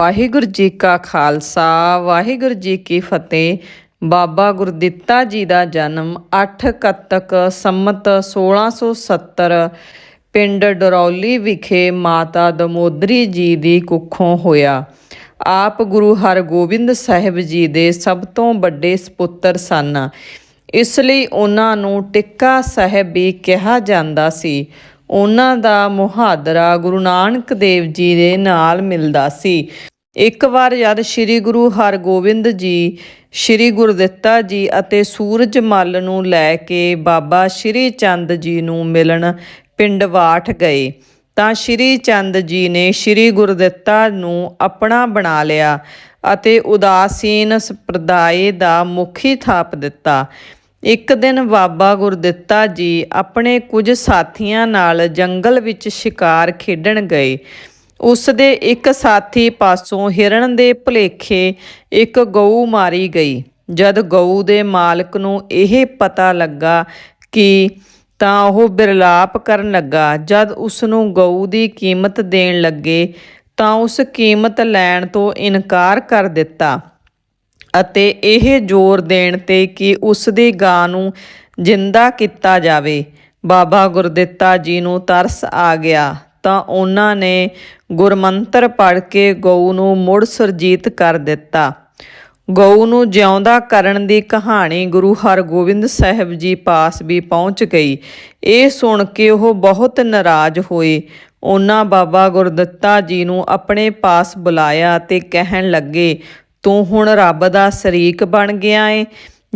ਵਾਹਿਗੁਰੂ ਜੀ ਕਾ ਖਾਲਸਾ, ਵਾਹਿਗੁਰੂ ਜੀ ਕੀ ਫਤਿਹ। ਬਾਬਾ ਗੁਰਦਿੱਤਾ ਜੀ ਦਾ ਜਨਮ 8 ਕੱਤਕ ਸੰਮਤ 1670 ਪਿੰਡ ਡਰੌਲੀ ਵਿਖੇ ਮਾਤਾ ਦਮੋਦਰੀ ਜੀ ਦੀ ਕੁੱਖੋਂ ਹੋਇਆ। ਆਪ ਗੁਰੂ ਹਰਗੋਬਿੰਦ ਸਾਹਿਬ ਜੀ ਦੇ ਸਭ ਤੋਂ ਵੱਡੇ ਸਪੁੱਤਰ ਸਨ। ਇਸ ਲਈ ਉਹਨਾਂ ਨੂੰ ਟਿੱਕਾ ਸਾਹਿਬ ਵੀ ਕਿਹਾ ਜਾਂਦਾ ਸੀ। ਉਹਨਾਂ ਦਾ ਮੁਹਾਦਰਾ ਗੁਰੂ ਨਾਨਕ ਦੇਵ ਜੀ ਦੇ ਨਾਲ ਮਿਲਦਾ ਸੀ। ਇੱਕ ਵਾਰ ਜਦ ਸ੍ਰੀ ਗੁਰੂ ਹਰਗੋਬਿੰਦ ਜੀ, ਸ੍ਰੀ ਗੁਰਦਿੱਤਾ ਜੀ ਅਤੇ ਸੂਰਜ ਮੱਲ ਨੂੰ ਲੈ ਕੇ ਬਾਬਾ ਸ੍ਰੀ ਚੰਦ ਜੀ ਨੂੰ ਮਿਲਣ ਪਿੰਡ ਵਾਠ ਗਏ, ਤਾਂ ਸ੍ਰੀ ਚੰਦ ਜੀ ਨੇ ਸ੍ਰੀ ਗੁਰਦਿੱਤਾ ਨੂੰ ਆਪਣਾ ਬਣਾ ਲਿਆ ਅਤੇ ਉਦਾਸੀਨ ਸੰਪਰਦਾਇ ਦਾ ਮੁਖੀ ਥਾਪ ਦਿੱਤਾ। ਇੱਕ ਦਿਨ ਬਾਬਾ ਗੁਰਦਿੱਤਾ ਜੀ ਆਪਣੇ ਕੁਝ ਸਾਥੀਆਂ ਨਾਲ ਜੰਗਲ ਵਿੱਚ ਸ਼ਿਕਾਰ ਖੇਡਣ ਗਏ। ਉਸ ਦੇ ਇੱਕ ਸਾਥੀ ਪਾਸੋਂ ਹਿਰਣ ਦੇ ਭੁਲੇਖੇ ਇੱਕ ਗਊ ਮਾਰੀ ਗਈ। ਜਦ ਗਊ ਦੇ ਮਾਲਕ ਨੂੰ ਇਹ ਪਤਾ ਲੱਗਾ ਕਿ ਤਾਂ ਉਹ ਬਿਰਲਾਪ ਕਰਨ ਲੱਗਾ, ਜਦ ਉਸ ਨੂੰ ਗਊ ਦੀ ਕੀਮਤ ਦੇਣ ਲੱਗੇ ਤਾਂ ਉਸ ਕੀਮਤ ਲੈਣ ਤੋਂ ਇਨਕਾਰ ਕਰ ਦਿੱਤਾ। ਅਤੇ ਇਹ ਜ਼ੋਰ ਦੇਣ ਤੇ ਕਿ ਉਸ ਦੀ ਗਾਂ ਨੂੰ ਜਿੰਦਾ ਕੀਤਾ ਜਾਵੇ। ਬਾਬਾ ਗੁਰਦਿੱਤਾ ਜੀ ਨੂੰ ਤਰਸ ਆ ਗਿਆ ਤਾਂ ਉਹਨਾਂ ਨੇ ਗੁਰਮੰਤਰ ਪੜ੍ਹ ਕੇ ਗਊ ਨੂੰ ਮੁੜ ਸੁਰਜੀਤ ਕਰ ਦਿੱਤਾ। ਗਊ ਨੂੰ ਜਿਉਂਦਾ ਕਰਨ ਦੀ ਕਹਾਣੀ ਗੁਰੂ ਹਰਗੋਬਿੰਦ ਸਾਹਿਬ ਜੀ ਪਾਸ ਵੀ ਪਹੁੰਚ ਗਈ। ਇਹ ਸੁਣ ਕੇ ਉਹ ਬਹੁਤ ਨਾਰਾਜ਼ ਹੋਏ। ਉਹਨਾਂ ਬਾਬਾ ਗੁਰਦਿੱਤਾ ਜੀ ਨੂੰ ਆਪਣੇ ਪਾਸ ਬੁਲਾਇਆ ਤੇ ਕਹਿਣ ਲੱਗੇ ਤੂੰ ਹੁਣ ਰੱਬ ਦਾ ਸ਼ਰੀਕ ਬਣ ਗਿਆ ਏ।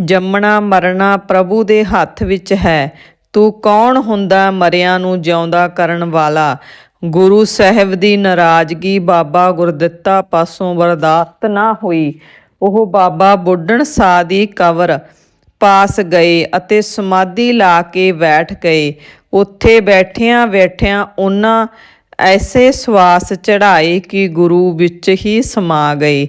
ਜੰਮਣਾ ਮਰਨਾ ਪ੍ਰਭੂ ਦੇ ਹੱਥ ਵਿੱਚ ਹੈ। ਤੂੰ ਕੌਣ ਹੁੰਦਾ ਮਰਿਆਂ ਨੂੰ ਜਿਉਂਦਾ ਕਰਨ ਵਾਲਾ? ਗੁਰੂ ਸਾਹਿਬ ਦੀ ਨਾਰਾਜ਼ਗੀ ਬਾਬਾ ਗੁਰਦਿੱਤਾ ਪਾਸੋਂ ਬਰਦਾਸ਼ਤ ਨਾ ਹੋਈ। ਉਹ ਬਾਬਾ ਬੁੱਢਣ ਸਾਹ ਦੀ ਕਵਰ ਪਾਸ ਗਏ ਅਤੇ ਸਮਾਧੀ ਲਾ ਕੇ ਬੈਠ ਗਏ। ਉੱਥੇ ਬੈਠਿਆਂ ਬੈਠਿਆਂ ਉਹਨਾਂ ਐਸੇ ਸਵਾਸ ਚੜਾਏ ਕਿ ਗੁਰੂ ਵਿੱਚ ਹੀ ਸਮਾ ਗਏ।